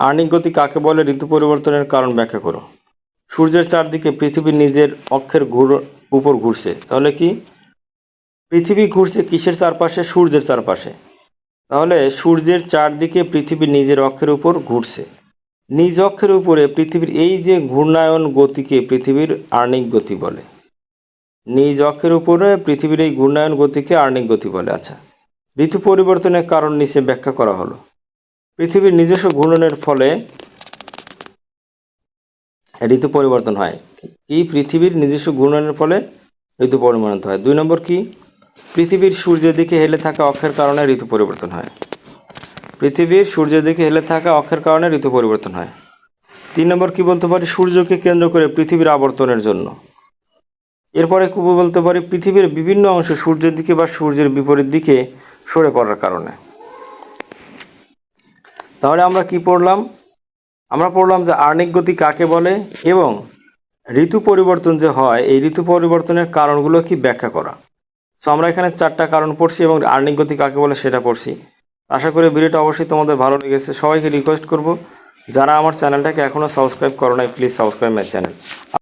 আর্নিক গতি কাকে বলে ঋতু পরিবর্তনের কারণ ব্যাখ্যা করো। সূর্যের চারদিকে পৃথিবী নিজের অক্ষের ঘুর, উপর ঘুরছে। তাহলে কি? পৃথিবী ঘুরছে কিসের চারপাশে? সূর্যের চারপাশে। তাহলে সূর্যের চারদিকে পৃথিবী নিজের অক্ষের উপর ঘুরছে। নিজ অক্ষের উপরে পৃথিবীর এই যে ঘূর্ণায়ন গতিকে পৃথিবীর আর্নিক গতি বলে। নিজ অক্ষের উপরে পৃথিবীর এই ঘূর্ণায়ন গতিকে আর্নিক গতি বলে। আচ্ছা ঋতু পরিবর্তনের কারণ নিচে ব্যাখ্যা করা হলো। পৃথিবীর নিজস্ব ঘূর্ণনের ফলে ঋতু পরিবর্তন হয়। কি পৃথিবীর নিজস্ব ঘূর্ণনের ফলে ঋতু পরিবর্তন হয়? দুই নম্বর কি? পৃথিবীর সূর্যের দিকে হেলে থাকা অক্ষের কারণে ঋতু পরিবর্তন হয়। পৃথিবীর সূর্যের দিকে হেলে থাকা অক্ষের কারণে ঋতু পরিবর্তন হয়। তিন নম্বর কি বলতে পারি? সূর্যকে কেন্দ্র করে পৃথিবীর আবর্তনের জন্য। এরপরে বলতে পারি, পৃথিবীর বিভিন্ন অংশ সূর্যের দিকে বা সূর্যের বিপরীত দিকে সরে পড়ার কারণে। তাহলে আমরা কি পড়লাম? আমরা পড়লাম যে আর্নিক গতি কাকে বলে এবং ঋতু পরিবর্তন যে হয়, এই ঋতু পরিবর্তনের কারণগুলো কি ব্যাখ্যা করা? সো আমরা এখানে চারটা কারণ পড়ছি এবং আর্নিক গতি কাকে বলে সেটা পড়ছি। আশা করি ভিডিওটা অবশ্যই তোমাদের ভালো লেগেছে। সবাইকে রিকোয়েস্ট করব, যারা আমার চ্যানেলটাকে এখনও সাবস্ক্রাইব করো নাই প্লিজ সাবস্ক্রাইব মাই চ্যানেল